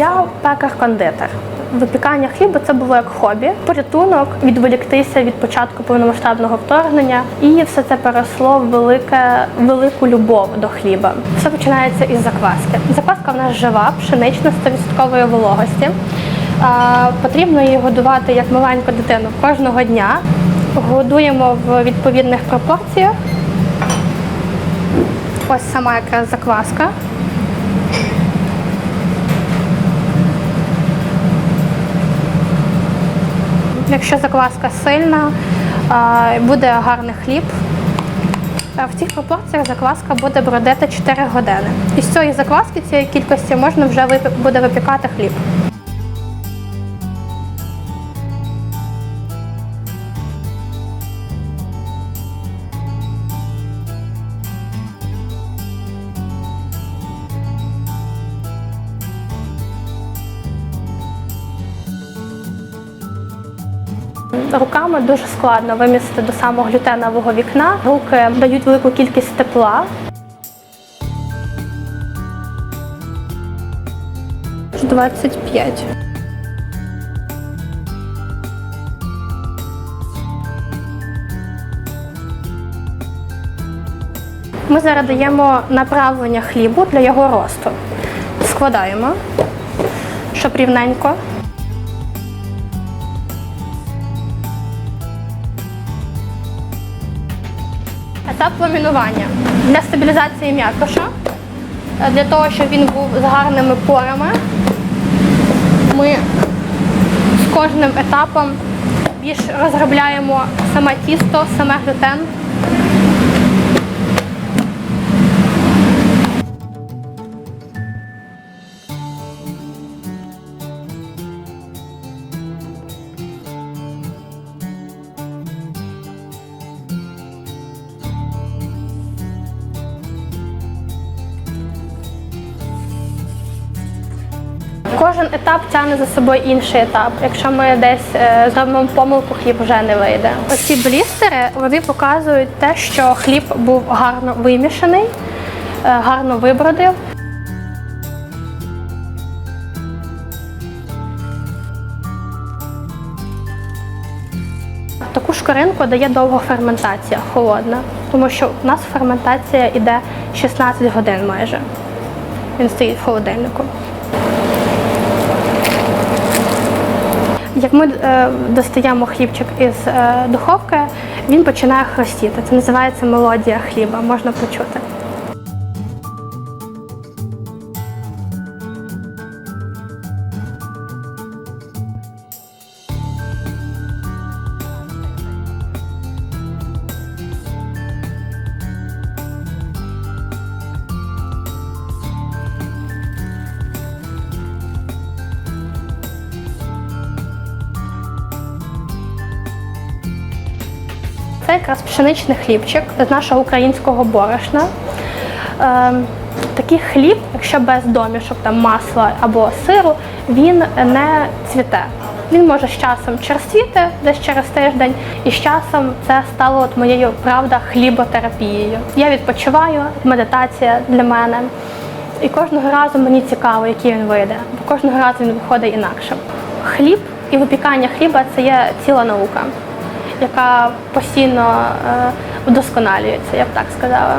Я пекар-кондитер. Випікання хліба це було як хобі, порятунок, відволіктися від початку повномасштабного вторгнення, і все це переросло в велике, велику любов до хліба. Все починається із закваски. Закваска в нас жива, пшенична, 100% вологості. А, потрібно її годувати як маленьку дитину кожного дня. Годуємо в відповідних пропорціях. Ось сама якраз закваска. Якщо закваска сильна, буде гарний хліб. В цих пропорціях закваска буде бродити 4 години. І з цієї закваски, цієї кількості, можна вже буде випікати хліб. Руками дуже складно вимістити до самого глютенового вікна. Руки дають велику кількість тепла. Аж 25. Ми зараз даємо направлення хлібу для його росту. Складаємо, щоб рівненько. Етап ламінування для стабілізації м'якоша, е, для того, щоб він був з гарними порами. Ми з кожним етапом більш розробляємо саме тісто, саме глютен. Кожен етап тягне за собою інший етап. Якщо ми десь е, зробимо помилку, хліб вже не вийде. Оці блістери вони показують те, що хліб був гарно вимішаний, е, гарно вибродив. Таку шкоринку дає довга ферментація, холодна, тому що у нас ферментація йде 16 годин майже. Він стоїть в холодильнику. Як ми е, достаємо хлібчик із е, духовки, він починає хрустіти. Це називається мелодія хліба, можна почути. Це якраз пшеничний хлібчик з нашого українського борошна. Е, такий хліб, якщо без домішок, там масла або сиру, він не цвіте. Він може з часом черствіти десь через тиждень, і з часом це стало от моєю правда хліботерапією. Я відпочиваю, медитація для мене. І кожного разу мені цікаво, який він вийде, бо кожного разу він виходить інакшим. Хліб і випікання хліба це є ціла наука, яка постійно е, вдосконалюється, я б так сказала.